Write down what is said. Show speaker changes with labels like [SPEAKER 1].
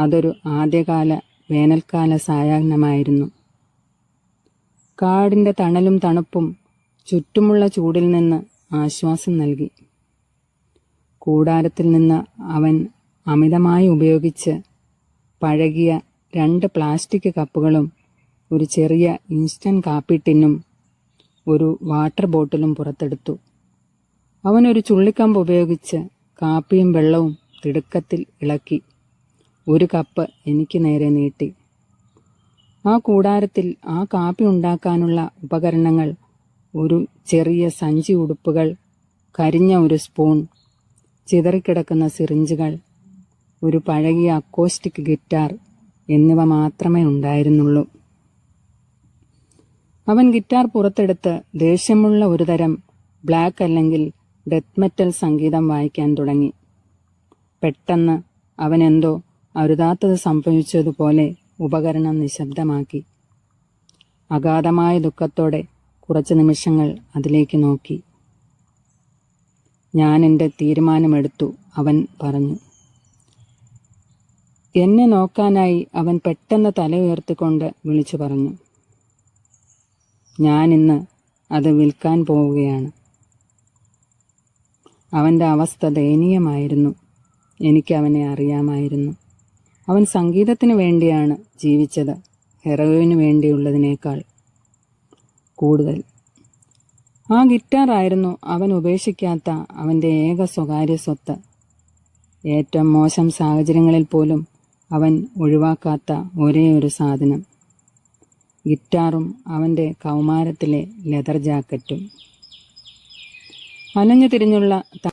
[SPEAKER 1] അതൊരു ആദ്യകാല വേനൽക്കാല സായാഹ്നമായിരുന്നു. കാടിന്റെ തണലും തണുപ്പും ചുറ്റുമുള്ള ചൂടിൽ നിന്ന് ആശ്വാസം നൽകി. കൂടാരത്തിൽ നിന്ന് അവൻ അമിതമായി ഉപയോഗിച്ച് പഴകിയ രണ്ട് പ്ലാസ്റ്റിക് കപ്പുകളും ഒരു ചെറിയ ഇൻസ്റ്റന്റ് കാപ്പി ടിന്നും ഒരു വാട്ടർ ബോട്ടിലും പുറത്തെടുത്തു. അവനൊരു ചുള്ളിക്കമ്പ് ഉപയോഗിച്ച് കാപ്പിയും വെള്ളവും തിടുക്കത്തിൽ ഇളക്കി. ഒരു കപ്പ് എനിക്ക് നേരെ നീട്ടി. ആ കൂടാരത്തിൽ ആ കാപ്പി ഉണ്ടാക്കാനുള്ള ഉപകരണങ്ങൾ ഒരു ചെറിയ സഞ്ചി ഉടുപ്പുകൾ കരിഞ്ഞ ഒരു സ്പൂൺ ചിതറിക്കിടക്കുന്ന സിറിഞ്ചുകൾ ഒരു പഴകിയ അക്കോസ്റ്റിക് ഗിറ്റാർ എന്നിവ മാത്രമേ ഉണ്ടായിരുന്നുള്ളൂ. അവൻ ഗിറ്റാർ പുറത്തെടുത്ത് ദേഷ്യമുള്ള ഒരു തരം ബ്ലാക്ക് അല്ലെങ്കിൽ ഡെത്ത് മെറ്റൽ സംഗീതം വായിക്കാൻ തുടങ്ങി. പെട്ടെന്ന് അവൻ എന്തോ അരുതാത്തത് സംഭവിച്ചതുപോലെ ഉപകരണം നിശബ്ദമാക്കി. അഗാധമായ ദുഃഖത്തോടെ കുറച്ച് നിമിഷങ്ങൾ അതിലേക്ക് നോക്കി. ഞാൻ എന്റെ തീരുമാനമെടുത്തു അവൻ പറഞ്ഞു. എന്നെ നോക്കാനായി അവൻ പെട്ടെന്ന് തല ഉയർത്തിക്കൊണ്ട് വിളിച്ചു പറഞ്ഞു. ഞാൻ ഇന്ന് അത് വിൽക്കാൻ പോവുകയാണ്. അവന്റെ അവസ്ഥ ദയനീയമായിരുന്നു. എനിക്ക് അവനെ അറിയാമായിരുന്നു. അവൻ സംഗീതത്തിന് വേണ്ടിയാണ് ജീവിച്ചത് ഹെറോയിന് വേണ്ടിയുള്ളതിനേക്കാൾ കൂടുതൽ. ആ ഗിറ്റാർ ആയിരുന്നു അവൻ ഉപേക്ഷിക്കാത്ത അവന്റെ ഏക സ്വകാര്യ സ്വത്ത്. ഏറ്റവും മോശം സാഹചര്യങ്ങളിൽ പോലും അവൻ ഒഴിവാക്കാത്ത ഒരേ ഒരു സാധനം. ഗിറ്റാറും അവന്റെ കൗമാരത്തിലെ ലെതർ ജാക്കറ്റും. അലഞ്ഞു തിരിഞ്ഞുള്ള